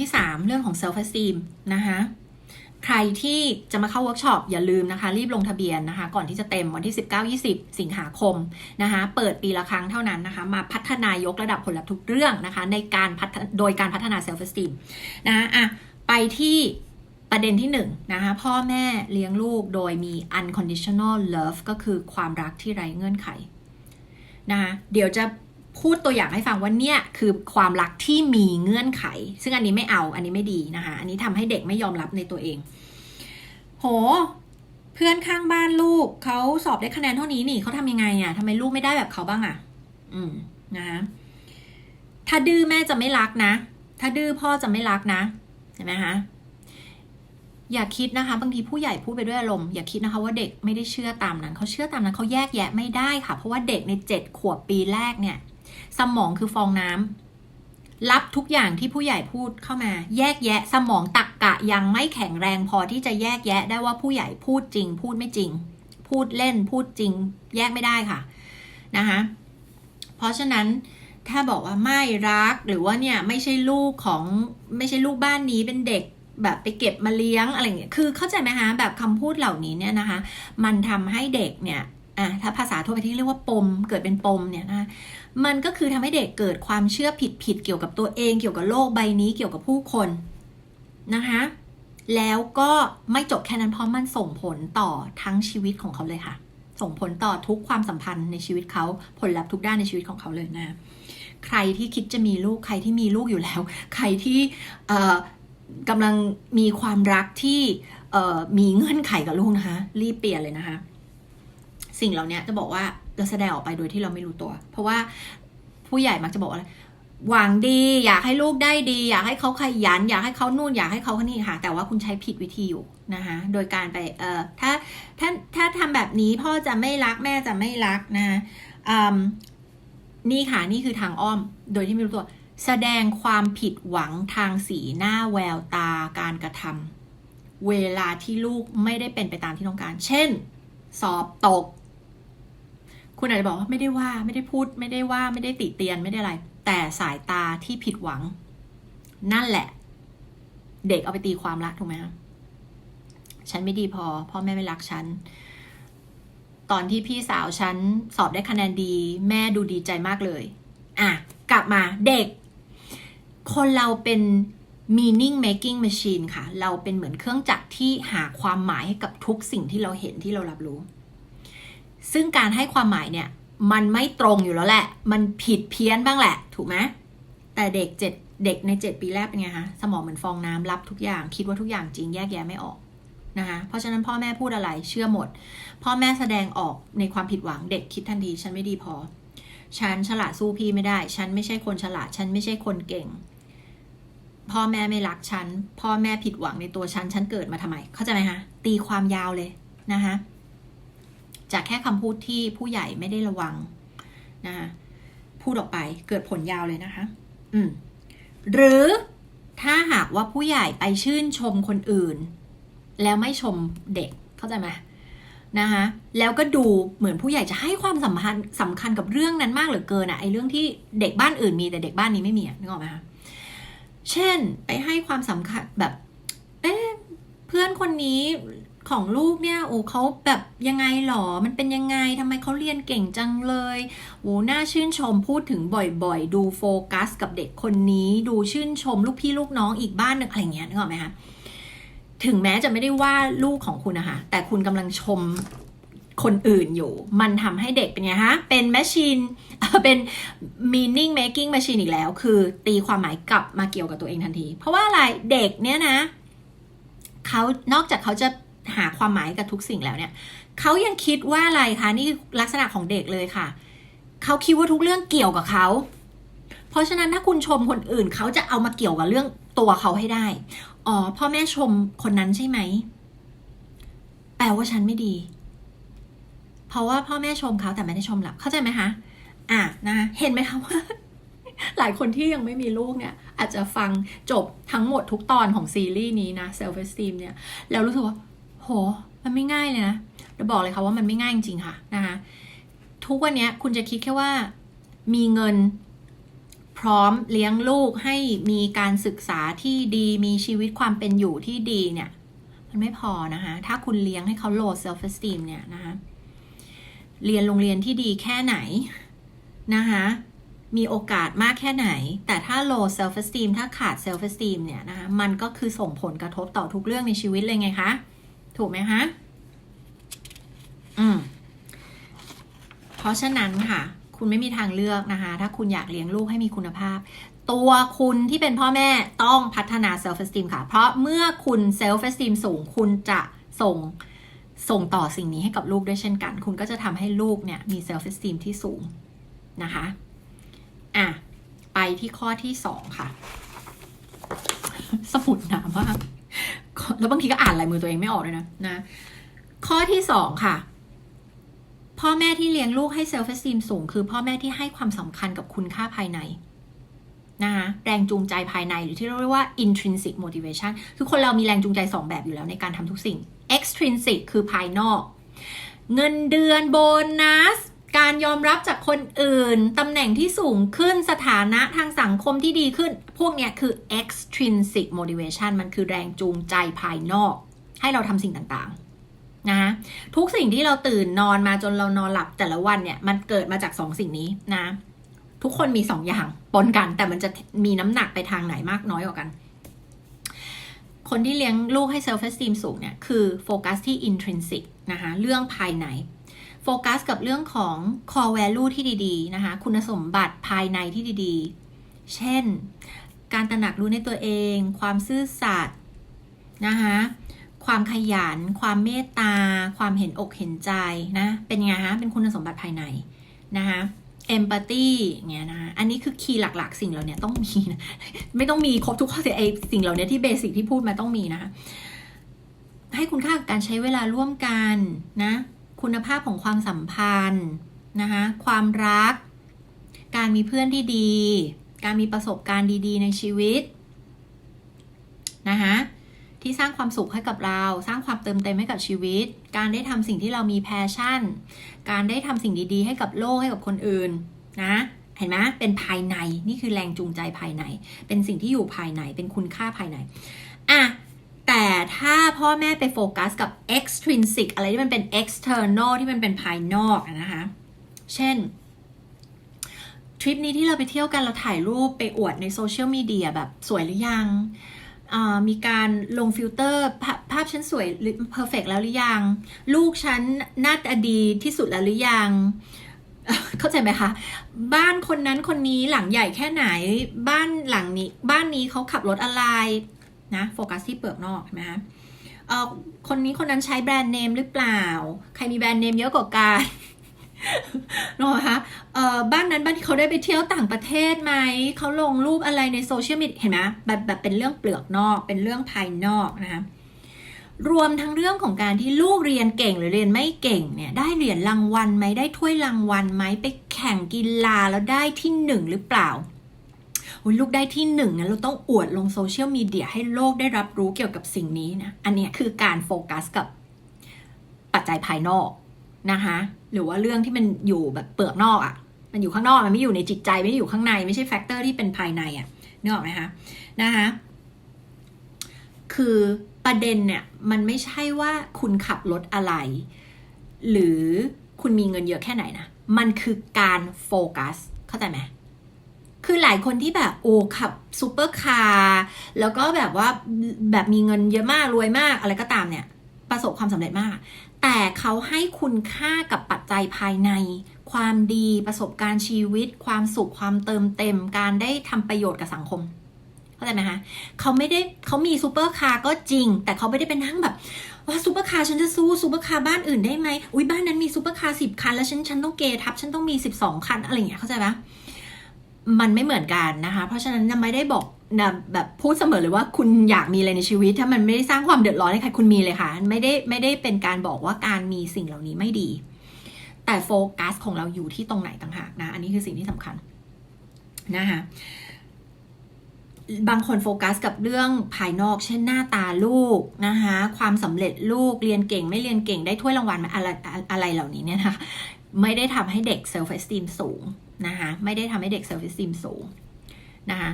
ที่ 3 เรื่องของ self esteem นะคะใครที่จะมาเข้าเวิร์กช็อปอย่าลืมนะคะ รีบลงทะเบียนนะคะ ก่อนที่จะเต็มวันที่ 19-20 สิงหาคมนะคะ เปิดปีละครั้งเท่านั้นนะคะ มาพัฒนายกระดับผลลัพธ์ทุกเรื่องนะคะ ในการพัฒโดยการพัฒนา self esteem นะคะอะไปที่ประเด็นที่1นนะคะพ่อแม่เลี้ยงลูกโดยมี unconditional love ก็คือความรักที่ไร้เงื่อนไขนะคะเดี๋ยวจะ พูดตัวอย่างให้ฟังว่าเนี่ยคือความรักที่มีเงื่อนไข ซึ่งอันนี้ไม่เอาอันนี้ไม่ดีนะคะ อันนี้ทำให้เด็กไม่ยอมรับในตัวเอง โห เพื่อนข้างบ้านลูกเขาสอบได้คะแนนเท่านี้นี่เขาทำยังไงอะ่ะทำไมลูกไม่ได้แบบเขาบ้างอะ่ะ อืมนะคะถ้าดื้อแม่จะไม่รักนะ ถ้าดื้อพ่อจะไม่รักนะเห็นไหมคะอย่าคิดนะคะ บางทีผู้ใหญ่พูดไปด้วยอารมณ์อย่าคิดนะคะว่าเด็กไม่ได้เชื่อตามนั้นเขาเชื่อตามนั้นเขาแยกแยะไม่ได้ค่ะ เพราะว่าเด็กในเจ็ดขวบปีแรกเนี่ย สมองคือฟองน้ำรับทุกอย่างที่ผู้ใหญ่พูดเข้ามา แยกแยะสมองตักกะยังไม่แข็งแรงพอที่จะแยกแยะได้ว่าผู้ใหญ่พูดจริง พูดไม่จริง พูดเล่นพูดจริง แยกไม่ได้ค่ะนะคะเพราะฉะนั้นถ้าบอกว่าไม่รักหรือว่าเนี่ยไม่ใช่ลูกของไม่ใช่ลูกบ้านนี้เป็นเด็กแบบไปเก็บมาเลี้ยงอะไรเงี้ย คือเข้าใจไหมคะแบบคำพูดเหล่านี้เนี่ยนะคะ มันทำให้เด็กเนี่ย อะถ้าภาษาทั่วไปที่เรียกว่าปม เกิดเป็นปมเนี่ยนะ มันก็คือทำให้เด็กเกิดความเชื่อผิดผิดเกี่ยวกับตัวเอง เกี่ยวกับโลกใบนี้เกี่ยวกับผู้คนนะคะแล้วก็ไม่จบแค่นั้นเพราะมันส่งผลต่อทั้งชีวิตของเขาเลยค่ะ ส่งผลต่อทุกความสัมพันธ์ในชีวิตเขาผลลัพธ์ทุกด้านในชีวิตของเขาเลยนะ ใครที่คิดจะมีลูกใครที่มีลูกอยู่แล้ว ใครที่กำลังมีความรักที่มีเงื่อนไขกับลูกนะคะ รีบเปลี่ยนเลยนะคะ สิ่งเหล่านี้จะบอกว่าเราแสดงออกไปโดยที่เราไม่รู้ตัว เพราะว่าผู้ใหญ่มักจะบอกว่าหวังดี อยากให้ลูกได้ดี อยากให้เขาขยัน อยากให้เขานู่นอยากให้เขาคนนี้ค่ะ แต่ว่าคุณใช้ผิดวิธีอยู่นะคะโดยการไปเอ่อถ้าถ้าถ้าทำแบบนี้พ่อจะไม่รักแม่จะไม่รักนะนี่ค่ะนี่คือทางอ้อมโดยที่ไม่รู้ตัว แสดงความผิดหวังทางสีหน้าแววตาการกระทำเวลาที่ลูกไม่ได้เป็นไปตามที่ต้องการ เช่น สอบตก คุณอาจจะบอกว่าไม่ได้ว่าไม่ได้พูด ไม่ได้ว่าไม่ได้ติเตียนไม่ได้อะไร แต่สายตาที่ผิดหวัง นั่นแหละ เด็กเอาไปตีความรักถูกไหมคะฉันไม่ดีพอพ่อแม่ไม่รักฉันตอนที่พี่สาวฉันสอบได้คะแนนดี แม่ดูดีใจมากเลย อะ กลับมาเด็ก คนเราเป็น meaning making machine ค่ะ เราเป็นเหมือนเครื่องจักรที่หาความหมายให้กับทุกสิ่งที่เราเห็นที่เรารับรู้ ซึ่งการให้ความหมายเนี่ยมันไม่ตรงอยู่แล้วแหละ มันผิดเพี้ยนบ้างแหละ ถูกไหมแต่เด็กเจ็ดเด็กในเจ็ดปีแรกเป็นไงคะสมองเหมือนฟองน้ำรับทุกอย่าง คิดว่าทุกอย่างจริงแยกแยะไม่ออกนะคะเพราะฉะนั้นพ่อแม่พูดอะไรเชื่อหมด พ่อแม่แสดงออกในความผิดหวังเด็กคิดทันทีฉันไม่ดีพอ ฉันฉลาดสู้พี่ไม่ได้ ฉันไม่ใช่คนฉลาด ฉันไม่ใช่คนเก่ง พ่อแม่ไม่รักฉัน พ่อแม่ผิดหวังในตัวฉัน ฉันเกิดมาทำไม เข้าใจไหมคะ ตีความยาวเลยนะคะ จากแค่คำพูดที่ผู้ใหญ่ไม่ได้ระวังนะคะพูดออกไปเกิดผลยาวเลยนะคะ อืม หรือถ้าหากว่าผู้ใหญ่ไปชื่นชมคนอื่น แล้วไม่ชมเด็กเข้าใจไหมนะคะแล้วก็ดูเหมือนผู้ใหญ่จะให้ความสำคัญสำคัญกับเรื่องนั้นมากเหลือเกินอะไอเรื่องที่เด็กบ้านอื่นมีแต่เด็กบ้านนี้ไม่มีนึกออกไหมคะเช่น ไปให้ความสำคัญแบบ เอ๊เพื่อนคนนี้ ของลูกเนี่ยโอ้เขาแบบยังไงหรอ มันเป็นยังไงทำไมเขาเรียนเก่งจังเลยโอ้น่าชื่นชมพูดถึงบ่อยๆ ดูโฟกัสกับเด็กคนนี้ ดูชื่นชมลูกพี่ลูกน้องอีกบ้านหนึ่งอะไรเงี้ยนึกออกไหมคะถึงแม้จะไม่ได้ว่าลูกของคุณนะคะ แต่คุณกำลังชมคนอื่นอยู่ มันทำให้เด็กเป็นไงฮะ เป็นแมชชีน เป็น meaning making machine อีกแล้ว คือตีความหมายกลับมาเกี่ยวกับตัวเองทันที เพราะว่าอะไร เด็กเนี่ยนะ เขานอกจากเขาจะ หาความหมายกับทุกสิ่งแล้วเนี่ยเขายังคิดว่าอะไรคะนี่ลักษณะของเด็กเลยค่ะเขาคิดว่าทุกเรื่องเกี่ยวกับเขาเพราะฉะนั้นถ้าคุณชมคนอื่นเขาจะเอามาเกี่ยวกับเรื่องตัวเขาให้ได้ อ๋อพ่อแม่ชมคนนั้นใช่ไหม แปลว่าฉันไม่ดี เพราะว่าพ่อแม่ชมเขาแต่ไม่ได้ชมเราเข้าใจไหมคะ อะนะเห็นไหมคะว่า หลายคนที่ยังไม่มีลูกเนี่ย อาจจะฟังจบทั้งหมดทุกตอนของซีรีส์นี้นะ self esteem เนี่ย แล้วรู้สึกว่า ห มันไม่ง่ายเลยนะจะบอกเลยค่ะว่ามันไม่ง่ายจริงๆค่ะนะคะทุกวันนี้คุณจะคิดแค่ว่ามีเงินพร้อมเลี้ยงลูกให้มีการศึกษาที่ดีมีชีวิตความเป็นอยู่ที่ดีเนี่ย มันไม่พอนะคะถ้าคุณเลี้ยงให้เขา low self esteem เนี่ยนะคะเรียนโรงเรียนที่ดีแค่ไหนนะคะมีโอกาสมากแค่ไหน แต่ถ้า low self esteem ถ้าขาด self esteem เนี่ยนะคะ มันก็คือส่งผลกระทบต่อทุกเรื่องในชีวิตเลยไงคะ ถูกไหมคะอืมเพราะฉะนั้นค่ะ คุณไม่มีทางเลือกนะคะ ถ้าคุณอยากเลี้ยงลูกให้มีคุณภาพ ตัวคุณที่เป็นพ่อแม่ต้องพัฒนา self esteem ค่ะ เพราะเมื่อคุณ self esteem สูงคุณจะส่งส่งต่อสิ่งนี้ให้กับลูกด้วยเช่นกัน คุณก็จะทำให้ลูกเนี่ยมี self esteem ที่สูงนะคะ อะ ไปที่ข้อที่สองค่ะ สมุดหนามาก แล้วบางทีก็อ่านลายมือตัวเองไม่ออกเลยนะนะ ข้อที่สองค่ะ พ่อแม่ที่เลี้ยงลูกให้เซลฟ์เอสติมสูง คือพ่อแม่ที่ให้ความสำคัญกับคุณค่าภายในนะคะแรงจูงใจภายในหรือที่เราเรียกว่า intrinsic motivation คือคนเรามีแรงจูงใจ 2 แบบอยู่แล้วในการทำทุกสิ่ง extrinsic คือภายนอก เงินเดือนโบนัส การยอมรับจากคนอื่น ตำแหน่งที่สูงขึ้นสถานะทางสังคมที่ดีขึ้น พวกเนี้ยคือ extrinsic motivation มันคือแรงจูงใจภายนอก ให้เราทำสิ่งต่างๆนะคะทุกสิ่งที่เราตื่นนอนมาจนเรานอนหลับแต่ละวันเนี่ย มันเกิดมาจากสองสิ่งนี้นะ ทุกคนมีสองอย่างปนกัน แต่มันจะมีน้ำหนักไปทางไหนมากน้อยกว่ากัน คนที่เลี้ยงลูกให้ self esteem สูงเนี่ย คือโฟกัสที่ intrinsic นะคะ เรื่องภายใน โฟกัสกับเรื่องของ core value ที่ดีๆนะคะ คุณสมบัติภายในที่ดีๆ เช่น การตระหนักรู้ในตัวเอง ความซื่อสัตย์นะคะความขยัน ความเมตตา ความเห็นอกเห็นใจนะ เป็นไงฮะ เป็นคุณสมบัติภายในนะคะเอมพัตตีเงี้ยนะอันนี้คือคีย์หลักๆ สิ่งเหล่านี้ต้องมีนะ ไม่ต้องมีครบทุกข้อแต่ไอสิ่งเหล่านี้ที่เบสิกที่พูดมาต้องมีนะคะให้คุณค่ากับการใช้เวลาร่วมกันนะ คุณภาพของความสัมพันธ์นะคะความรัก การมีเพื่อนที่ดี การมีประสบการณ์ดีๆ ในชีวิตนะคะที่สร้างความสุขให้กับเรา สร้างความเติมเต็มให้กับชีวิต การได้ทำสิ่งที่เรามีแพชชั่น การได้ทำสิ่งดีๆ ให้กับโลกให้กับคนอื่นนะเห็นไหมเป็นภายในนี่คือแรงจูงใจภายใน เป็นสิ่งที่อยู่ภายในเป็นคุณค่าภายในอะ ถ้าพ่อแม่ไปโฟกัสกับ extrinsic อะไรที่มันเป็น external ที่มันเป็นภายนอกนะคะ เช่น ทริปนี้ที่เราไปเที่ยวกันเราถ่ายรูปไปอวดในโซเชียลมีเดียแบบสวยหรือยังมีการลงฟิลเตอร์ภาพฉันสวยหรือเพอร์เฟกแล้วหรือยัง ลูกฉันหน้าตาดีที่สุดแล้วหรือยัง เข้าใจไหมคะ บ้านคนนั้นคนนี้หลังใหญ่แค่ไหน บ้านหลังนี้ บ้านนี้เขาขับรถอะไร นะโฟกัสที่เปลือกนอกใช่ไหมคะเออคนนี้คนนั้นใช้แบรนด์เนมหรือเปล่า ใครมีแบรนด์เนมเยอะกว่ากันนอะคะเออบ้านนั้นบ้านที่เขาได้ไปเที่ยวต่างประเทศไหม เขาลงรูปอะไรในโซเชียลมีเดียเห็นไหมแบบแบบเป็นเรื่องเปลือกนอก เป็นเรื่องภายนอกนะคะรวมทั้งเรื่องของการที่ลูกเรียนเก่งหรือเรียนไม่เก่งเนี่ย ได้เหรียญรางวัลไหมได้ถ้วยรางวัลไหมไปแข่งกีฬาแล้วได้ที่หนึ่งหรือเปล่า ลูกได้ที่หนึ่งนะเราต้องอวดลงโซเชียลมีเดียให้โลกได้รับรู้เกี่ยวกับสิ่งนี้นะ อันเนี้ยคือการโฟกัสกับปัจจัยภายนอกนะคะหรือว่าเรื่องที่มันอยู่แบบเปลือกนอกอะ่ะ มันอยู่ข้างนอกมันไม่อยู่ในจิตใจไม่ได้อยู่ข้างในไม่ใช่แฟกเตอร์ที่เป็นภายในอะ่ะนึกออกไหมคะนะคะคือประเด็นเนี่ยมันไม่ใช่ว่าคุณขับรถอะไร หรือคุณมีเงินเยอะแค่ไหนนะ มันคือการโฟกัส เข้าใจไหม คือหลายคนที่แบบโอ้ขับซูเปอร์คาร์แล้วก็แบบว่าแบบมีเงินเยอะมากรวยมากอะไรก็ตามเนี่ย ประสบความสำเร็จมาก แต่เขาให้คุณค่ากับปัจจัยภายใน ความดีประสบการณ์ชีวิต ความสุขความเติมเต็ม การได้ทำประโยชน์กับสังคมเข้าใจไหมคะเขาไม่ได้เขามีซูเปอร์คาร์ก็จริง แต่เขาไม่ได้เป็นนั่งแบบว่าซูเปอร์คาร์ฉันจะสู้ซูเปอร์คาร์บ้านอื่นได้ไหมอุ้ยบ้านนั้นมีซูเปอร์คาร์สิบคันแล้วฉันฉันต้องเกทับฉันต้องมีสิบสองคันอะไรอย่างเงี้ยเข้าใจไห มันไม่เหมือนกันนะคะ เพราะฉะนั้นไม่ได้บอกนะแบบพูดเสมอเลยว่าคุณอยากมีอะไรในชีวิต ถ้ามันไม่ได้สร้างความเดือดร้อนให้ใครคุณมีเลยค่ะ ไม่ได้ไม่ได้เป็นการบอกว่าการมีสิ่งเหล่านี้ไม่ดี แต่โฟกัสของเราอยู่ที่ตรงไหนต่างหากนะ อันนี้คือสิ่งที่สำคัญนะคะบางคนโฟกัสกับเรื่องภายนอก เช่นหน้าตาลูกนะคะความสำเร็จลูกเรียนเก่ง ไม่เรียนเก่งได้ถ้วยรางวัลอะไรอะไรเหล่านี้เนี่ยนะไม่ได้ทำให้เด็กเซลฟ์เอสติมสูง นะคะไม่ได้ทำให้เด็กเซลฟ์เอสติมสูงนะคะ